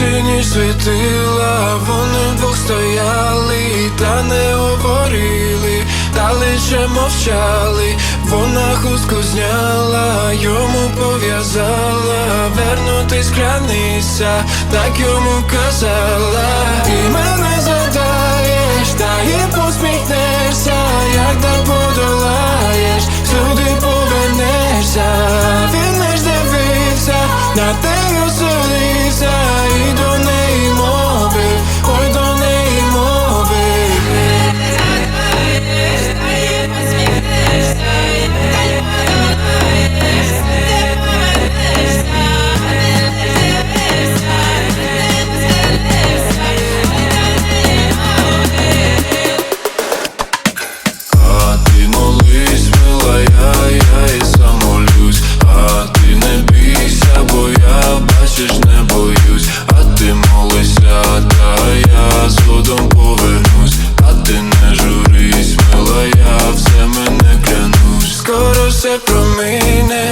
Ніж світила, вони вдвох стояли, та не говорили, та лише мовчали, вона хустку зняла, йому пов'язала, вернутись клянися, так йому казала. Ти мене задаєш, та і посміхнешся, як так подолаєш, сюди повернешся, він лиш дивився, на те te promine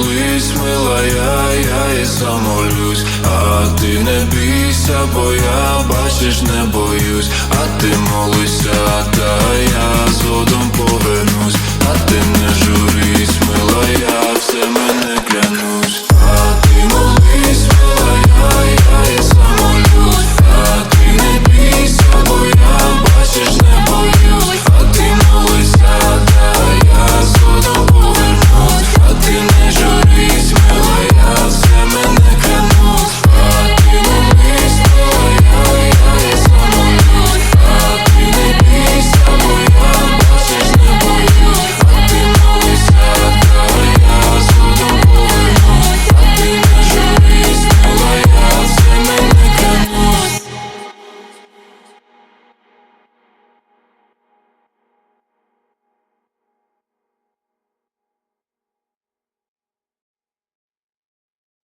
молись, мила, я, і сам молюсь А ти не бійся, бо я бачиш, не боюсь. А ти молися, та я згодом